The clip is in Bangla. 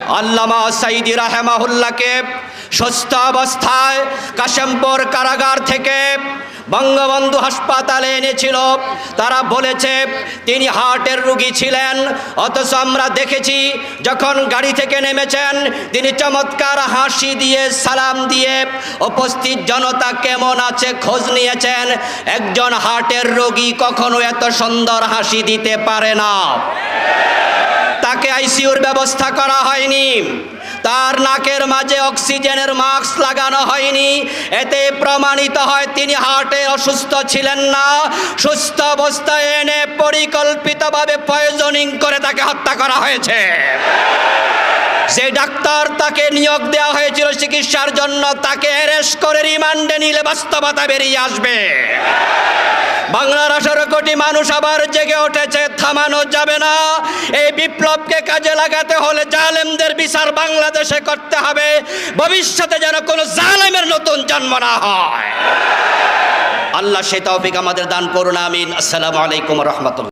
আল্লামা সাইদি রাহেমাহুল্লাকে সুস্থ অবস্থায় কাশেমপুর কারাগার থেকে বঙ্গবন্ধু হাসপাতালে এনেছিল। তারা বলেছে, তিনি হার্টের রুগী ছিলেন, অথচ আমরা দেখেছি, যখন গাড়ি থেকে নেমেছেন, তিনি চমৎকার হাসি দিয়ে, সালাম দিয়ে উপস্থিত জনতা কেমন আছে খোঁজ নিয়েছেন। একজন হার্টের রোগী কখনো এত সুন্দর হাসি দিতে পারে না। তাকে আইসিইউর ব্যবস্থা করা হয়নি। তার নাকের মাঝে অক্সিজেনের মাস্ক লাগানো হয়নি। এতে প্রমাণিত হয় তিনি হার্টে অসুস্থ ছিলেন না। সুস্থ অবস্থায় এনে পরিকল্পিতভাবে পয়জনিং করে তাকে হত্যা করা হয়েছে। যে ডাক্তার তাকে নিয়োগ দেওয়া হয়েছিল চিকিৎসার জন্য, তাকে অ্যারেস্ট করে রিমান্ডে নিলে বাস্তবতা বেরিয়ে আসবে। বাংলার আঠারো কোটি মানুষ আবার জেগে উঠেছে, থামানো যাবে না। এই বিপ্লবকে কাজে লাগাতে হলে জালেমদের বিচার বাংলাদেশে করতে হবে। ভবিষ্যতে যেন কোনো জালেমের নতুন জন্ম না হয়। আল্লাহ সে তৌফিক আমাদের দান করুন, আমিন। আসসালামু আলাইকুম রহমতুল্লাহ।